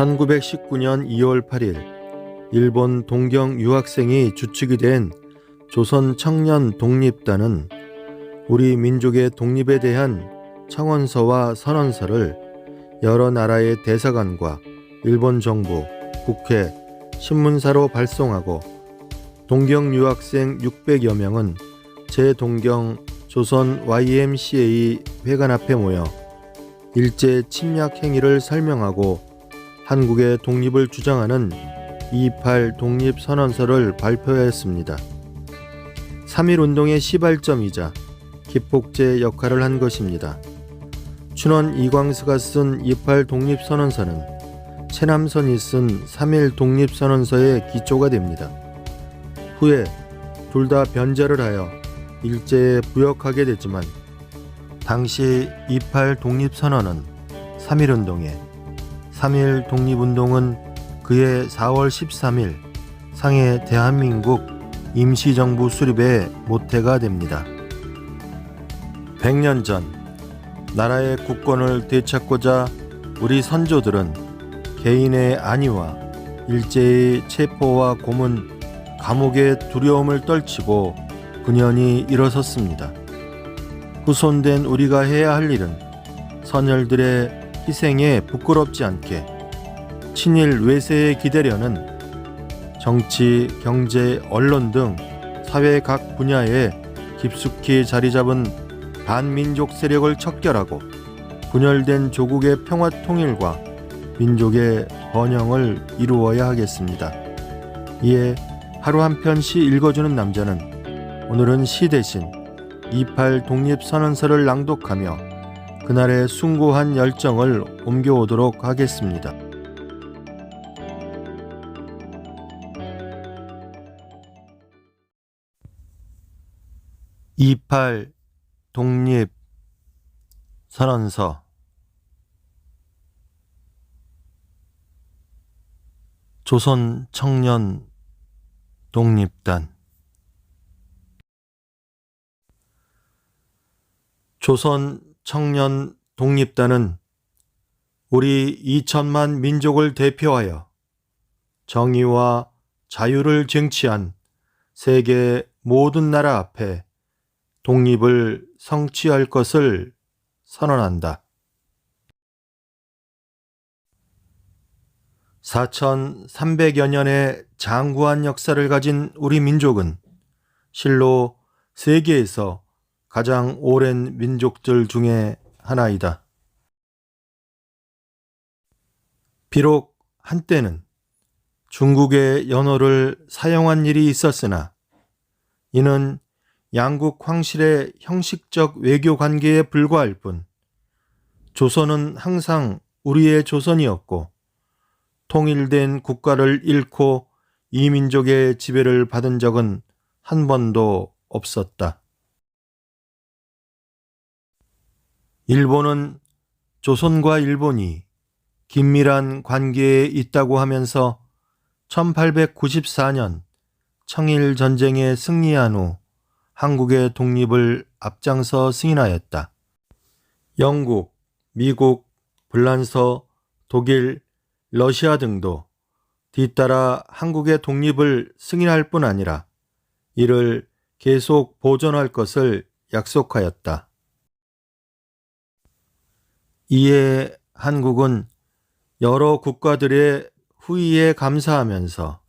1919년 2월 8일 일본 동경 유학생이 주축이 된 조선 청년 독립단은 우리 민족의 독립에 대한 청원서와 선언서를 여러 나라의 대사관과 일본 정부, 국회, 신문사로 발송하고 동경 유학생 600여 명은 제동경 조선 YMCA 회관 앞에 모여 일제 침략 행위를 설명하고 한국의 독립을 주장하는 28 독립선언서를 발표했습니다. 3.1 운동의 시발점이자 기폭제 역할을 한 것입니다. 춘원 이광수가 쓴 28 독립선언서는 최남선이 쓴 3.1 독립선언서의 기초가 됩니다. 후에 둘 다 변절을 하여 일제에 부역하게 됐지만 당시 28 독립선언은 3.1 운동에 3.1 독립운동은 그해 4월 13일 상해 대한민국 임시정부 수립의 모태가 됩니다. 100년 전 나라의 국권을 되찾고자 우리 선조들은 개인의 안위와 일제의 체포와 고문, 감옥의 두려움을 떨치고 분연히 일어섰습니다. 후손된 우리가 해야 할 일은 선열들의 희생에 부끄럽지 않게 친일 외세에 기대려는 정치, 경제, 언론 등 사회 각 분야에 깊숙이 자리 잡은 반민족 세력을 척결하고 분열된 조국의 평화 통일과 민족의 번영을 이루어야 하겠습니다. 이에 하루 한 편 시 읽어주는 남자는 오늘은 시 대신 28 독립선언서를 낭독하며 그날의 숭고한 열정을 옮겨오도록 하겠습니다. (28) 독립 선언서 조선 청년 독립단 조선 청년 독립단은 우리 2천만 민족을 대표하여 정의와 자유를 쟁취한 세계 모든 나라 앞에 독립을 성취할 것을 선언한다. 4,300여 년의 장구한 역사를 가진 우리 민족은 실로 세계에서 가장 오랜 민족들 중에 하나이다. 비록 한때는 중국의 연호를 사용한 일이 있었으나 이는 양국 황실의 형식적 외교 관계에 불과할 뿐 조선은 항상 우리의 조선이었고 통일된 국가를 잃고 이민족의 지배를 받은 적은 한 번도 없었다. 일본은 조선과 일본이 긴밀한 관계에 있다고 하면서 1894년 청일 전쟁에 승리한 후 한국의 독립을 앞장서 승인하였다. 영국, 미국, 불란서, 독일, 러시아 등도 뒤따라 한국의 독립을 승인할 뿐 아니라 이를 계속 보존할 것을 약속하였다. 이에 한국은 여러 국가들의 후의에 감사하면서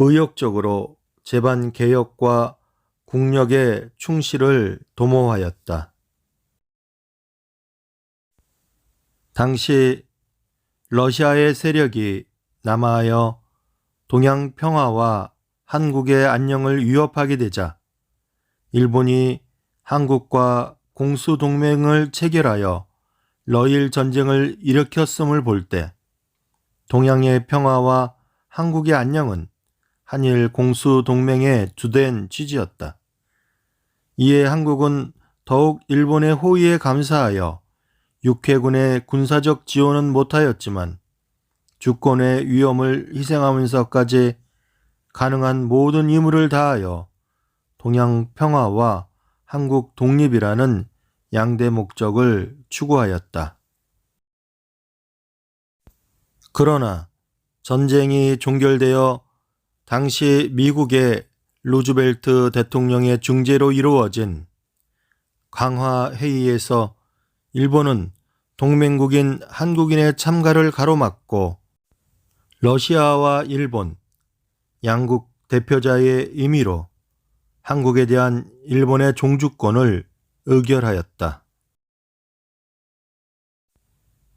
의욕적으로 재반 개혁과 국력의 충실을 도모하였다. 당시 러시아의 세력이 남하하여 동양 평화와 한국의 안녕을 위협하게 되자 일본이 한국과 공수 동맹을 체결하여 러일 전쟁을 일으켰음을 볼 때 동양의 평화와 한국의 안녕은 한일 공수 동맹의 주된 취지였다. 이에 한국은 더욱 일본의 호의에 감사하여 육해군의 군사적 지원은 못하였지만 주권의 위험을 희생하면서까지 가능한 모든 임무를 다하여 동양 평화와 한국 독립이라는 양대 목적을 추구하였다. 그러나 전쟁이 종결되어 당시 미국의 루즈벨트 대통령의 중재로 이루어진 강화 회의에서 일본은 동맹국인 한국인의 참가를 가로막고 러시아와 일본 양국 대표자의 임의로 한국에 대한 일본의 종주권을 의결하였다.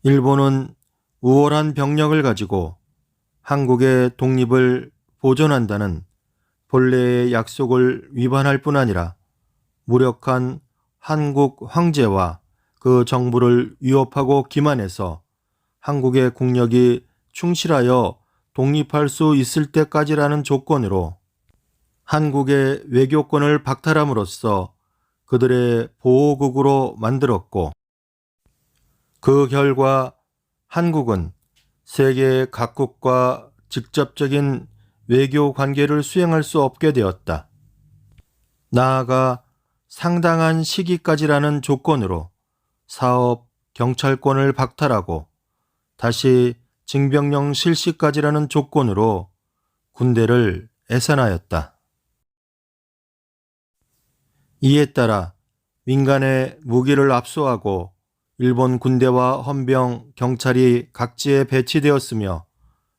일본은 우월한 병력을 가지고 한국의 독립을 보존한다는 본래의 약속을 위반할 뿐 아니라 무력한 한국 황제와 그 정부를 위협하고 기만해서 한국의 국력이 충실하여 독립할 수 있을 때까지라는 조건으로 한국의 외교권을 박탈함으로써 그들의 보호국으로 만들었고 그 결과 한국은 세계 각국과 직접적인 외교 관계를 수행할 수 없게 되었다. 나아가 상당한 시기까지라는 조건으로 사업, 경찰권을 박탈하고 다시 징병령 실시까지라는 조건으로 군대를 애산하였다. 이에 따라 민간의 무기를 압수하고 일본 군대와 헌병, 경찰이 각지에 배치되었으며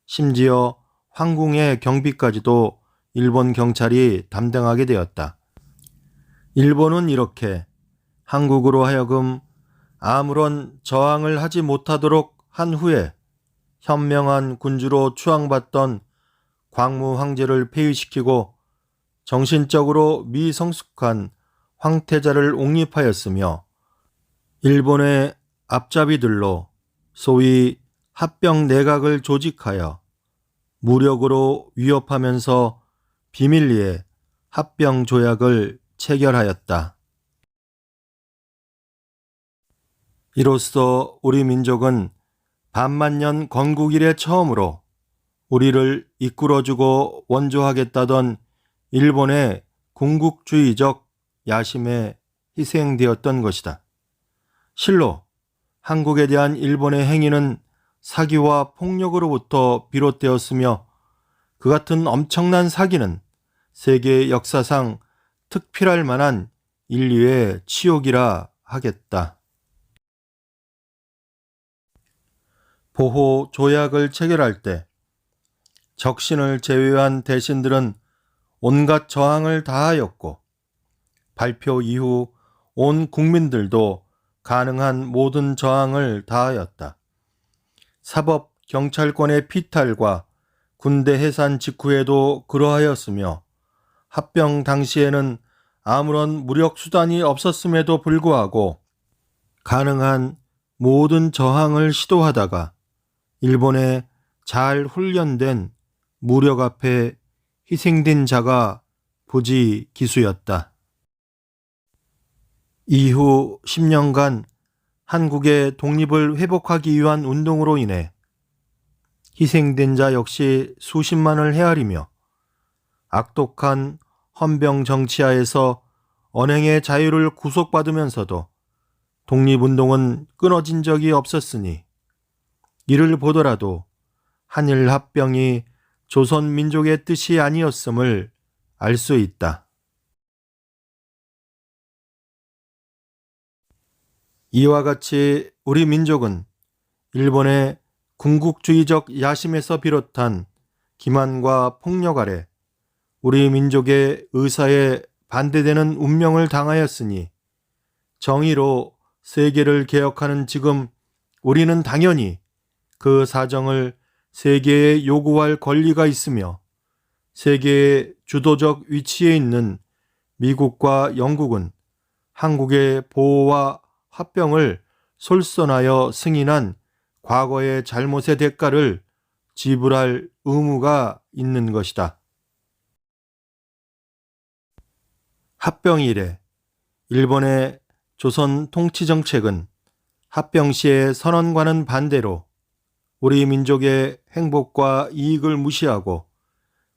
심지어 황궁의 경비까지도 일본 경찰이 담당하게 되었다. 일본은 이렇게 한국으로 하여금 아무런 저항을 하지 못하도록 한 후에 현명한 군주로 추앙받던 광무 황제를 폐위시키고 정신적으로 미성숙한 황태자를 옹립하였으며 일본의 앞잡이들로 소위 합병 내각을 조직하여 무력으로 위협하면서 비밀리에 합병 조약을 체결하였다. 이로써 우리 민족은 반만 년 건국 이래 처음으로 우리를 이끌어주고 원조하겠다던 일본의 군국주의적 야심에 희생되었던 것이다. 실로 한국에 대한 일본의 행위는 사기와 폭력으로부터 비롯되었으며 그 같은 엄청난 사기는 세계 역사상 특필할 만한 인류의 치욕이라 하겠다. 보호 조약을 체결할 때 적신을 제외한 대신들은 온갖 저항을 다하였고 발표 이후 온 국민들도 가능한 모든 저항을 다하였다. 사법 경찰권의 피탈과 군대 해산 직후에도 그러하였으며 합병 당시에는 아무런 무력 수단이 없었음에도 불구하고 가능한 모든 저항을 시도하다가 일본의 잘 훈련된 무력 앞에 희생된 자가 부지 기수였다. 이후 10년간 한국의 독립을 회복하기 위한 운동으로 인해 희생된 자 역시 수십만을 헤아리며 악독한 헌병 정치하에서 언행의 자유를 구속받으면서도 독립운동은 끊어진 적이 없었으니 이를 보더라도 한일 합병이 조선 민족의 뜻이 아니었음을 알 수 있다. 이와 같이 우리 민족은 일본의 군국주의적 야심에서 비롯한 기만과 폭력 아래 우리 민족의 의사에 반대되는 운명을 당하였으니 정의로 세계를 개혁하는 지금 우리는 당연히 그 사정을 세계에 요구할 권리가 있으며 세계의 주도적 위치에 있는 미국과 영국은 한국의 보호와 합병을 솔선하여 승인한 과거의 잘못의 대가를 지불할 의무가 있는 것이다. 합병 이래 일본의 조선 통치 정책은 합병 시의 선언과는 반대로 우리 민족의 행복과 이익을 무시하고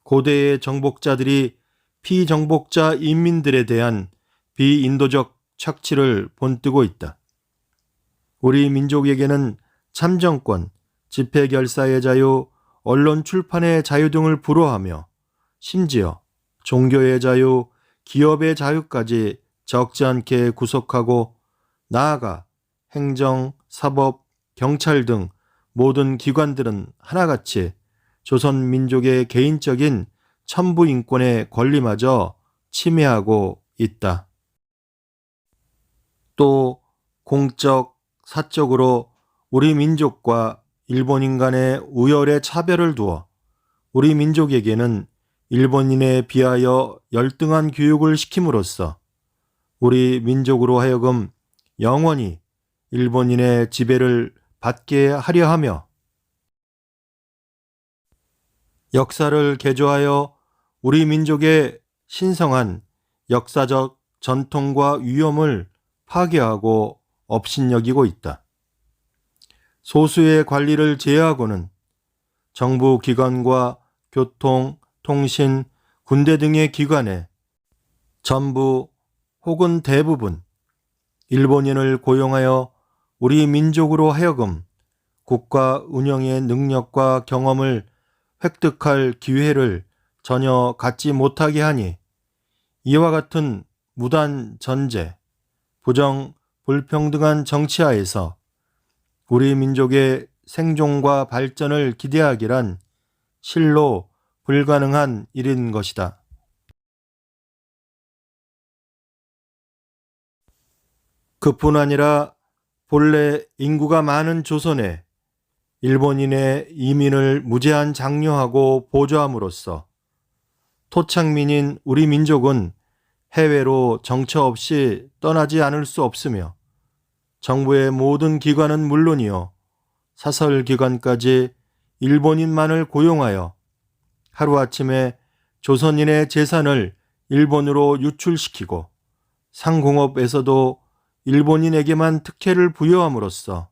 고대의 정복자들이 피정복자 인민들에 대한 비인도적 착취를 본뜨고 있다. 우리 민족에게는 참정권, 집회 결사의 자유, 언론 출판의 자유 등을 불허하며 심지어 종교의 자유, 기업의 자유까지 적지 않게 구속하고 나아가 행정, 사법, 경찰 등 모든 기관들은 하나같이 조선 민족의 개인적인 천부 인권의 권리마저 침해하고 있다. 또 공적, 사적으로 우리 민족과 일본인 간의 우열의 차별을 두어 우리 민족에게는 일본인에 비하여 열등한 교육을 시킴으로써 우리 민족으로 하여금 영원히 일본인의 지배를 받게 하려 하며 역사를 개조하여 우리 민족의 신성한 역사적 전통과 위엄을 파괴하고 업신여기고 있다. 소수의 관리를 제외하고는 정부 기관과 교통, 통신, 군대 등의 기관에 전부 혹은 대부분 일본인을 고용하여 우리 민족으로 하여금 국가 운영의 능력과 경험을 획득할 기회를 전혀 갖지 못하게 하니 이와 같은 무단 전제, 부정, 불평등한 정치하에서 우리 민족의 생존과 발전을 기대하기란 실로 불가능한 일인 것이다. 그뿐 아니라 본래 인구가 많은 조선에 일본인의 이민을 무제한 장려하고 보조함으로써 토착민인 우리 민족은 해외로 정처 없이 떠나지 않을 수 없으며 정부의 모든 기관은 물론이요 사설 기관까지 일본인만을 고용하여 하루아침에 조선인의 재산을 일본으로 유출시키고 상공업에서도 일본인에게만 특혜를 부여함으로써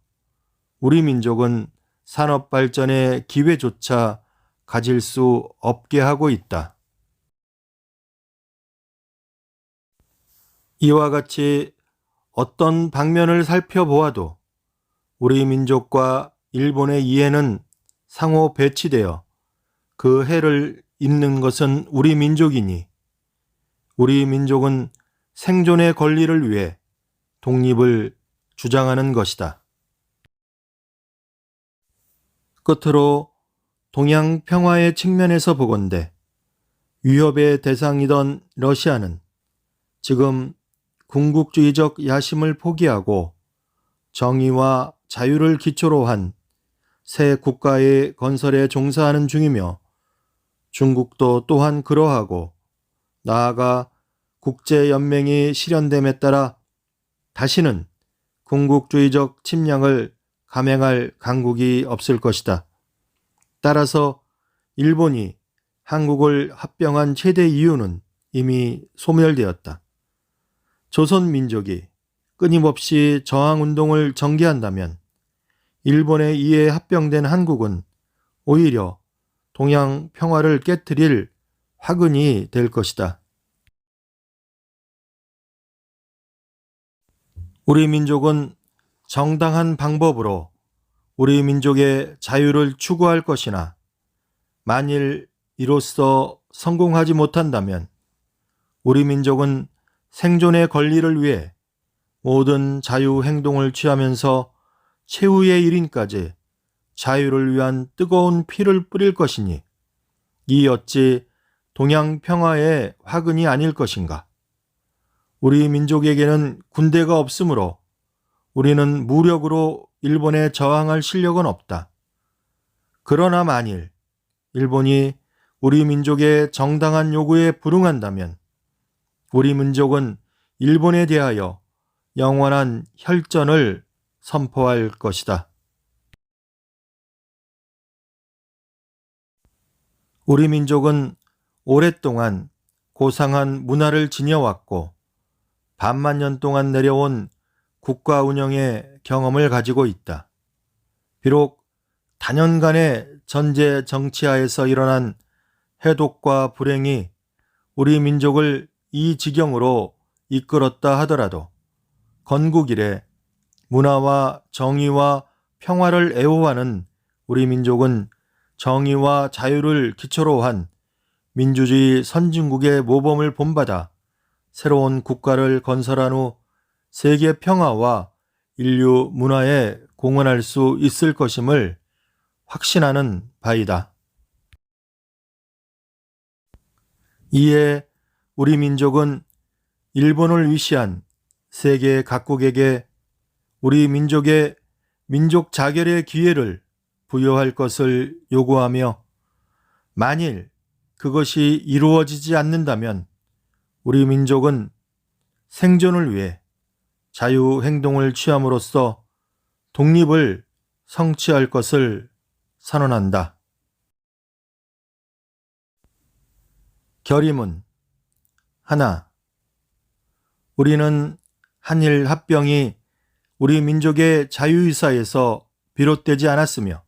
우리 민족은 산업 발전의 기회조차 가질 수 없게 하고 있다. 이와 같이 어떤 방면을 살펴보아도 우리 민족과 일본의 이해는 상호 배치되어 그 해를 잇는 것은 우리 민족이니 우리 민족은 생존의 권리를 위해 독립을 주장하는 것이다. 끝으로 동양 평화의 측면에서 보건대 위협의 대상이던 러시아는 지금 궁극주의적 야심을 포기하고 정의와 자유를 기초로 한 새 국가의 건설에 종사하는 중이며 중국도 또한 그러하고 나아가 국제연맹이 실현됨에 따라 다시는 궁극주의적 침략을 감행할 강국이 없을 것이다. 따라서 일본이 한국을 합병한 최대 이유는 이미 소멸되었다. 조선 민족이 끊임없이 저항 운동을 전개한다면 일본에 의해 합병된 한국은 오히려 동양 평화를 깨뜨릴 화근이 될 것이다. 우리 민족은 정당한 방법으로 우리 민족의 자유를 추구할 것이나 만일 이로써 성공하지 못한다면 우리 민족은 생존의 권리를 위해 모든 자유 행동을 취하면서 최후의 일인까지 자유를 위한 뜨거운 피를 뿌릴 것이니 이 어찌 동양 평화의 화근이 아닐 것인가? 우리 민족에게는 군대가 없으므로 우리는 무력으로 일본에 저항할 실력은 없다. 그러나 만일 일본이 우리 민족의 정당한 요구에 불응한다면 우리 민족은 일본에 대하여 영원한 혈전을 선포할 것이다. 우리 민족은 오랫동안 고상한 문화를 지녀왔고 반만 년 동안 내려온 국가 운영의 경험을 가지고 있다. 비록 단연간의 전제 정치하에서 일어난 해독과 불행이 우리 민족을 이 지경으로 이끌었다 하더라도 건국 이래 문화와 정의와 평화를 애호하는 우리 민족은 정의와 자유를 기초로 한 민주주의 선진국의 모범을 본받아 새로운 국가를 건설한 후 세계 평화와 인류 문화에 공헌할 수 있을 것임을 확신하는 바이다. 이에 우리 민족은 일본을 위시한 세계 각국에게 우리 민족의 민족 자결의 기회를 부여할 것을 요구하며 만일 그것이 이루어지지 않는다면 우리 민족은 생존을 위해 자유 행동을 취함으로써 독립을 성취할 것을 선언한다. 결의문 하나 우리는 한일 합병이 우리 민족의 자유의사에서 비롯되지 않았으며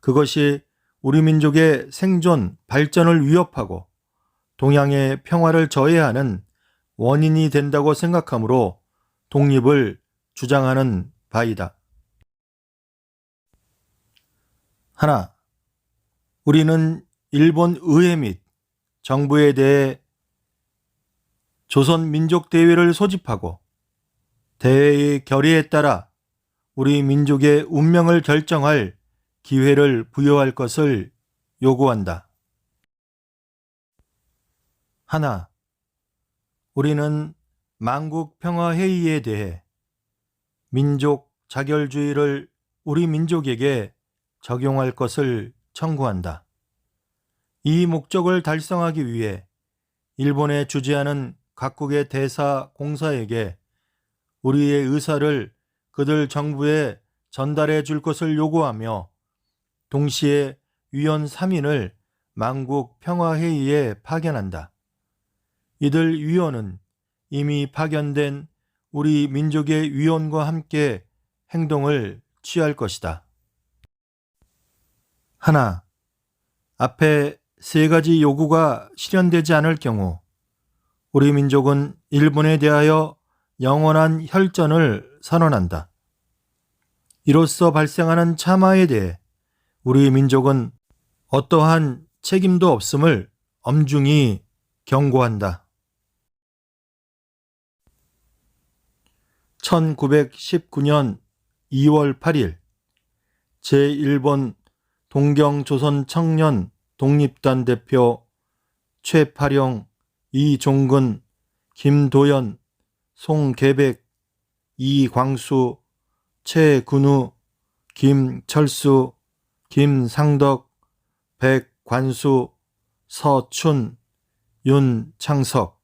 그것이 우리 민족의 생존, 발전을 위협하고 동양의 평화를 저해하는 원인이 된다고 생각하므로 독립을 주장하는 바이다. 하나, 우리는 일본 의회 및 정부에 대해 조선 민족 대회를 소집하고 대회의 결의에 따라 우리 민족의 운명을 결정할 기회를 부여할 것을 요구한다. 하나, 우리는 만국 평화회의에 대해 민족 자결주의를 우리 민족에게 적용할 것을 청구한다. 이 목적을 달성하기 위해 일본에 주재하는 각국의 대사 공사에게 우리의 의사를 그들 정부에 전달해 줄 것을 요구하며 동시에 위원 3인을 만국 평화회의에 파견한다. 이들 위원은 이미 파견된 우리 민족의 위원과 함께 행동을 취할 것이다. 하나, 앞에 세 가지 요구가 실현되지 않을 경우 우리 민족은 일본에 대하여 영원한 혈전을 선언한다. 이로써 발생하는 참화에 대해 우리 민족은 어떠한 책임도 없음을 엄중히 경고한다. 1919년 2월 8일 제1번 동경조선 청년 독립단 대표 최파령, 이종근, 김도연, 송계백, 이광수, 최근우, 김철수, 김상덕, 백관수, 서춘, 윤창석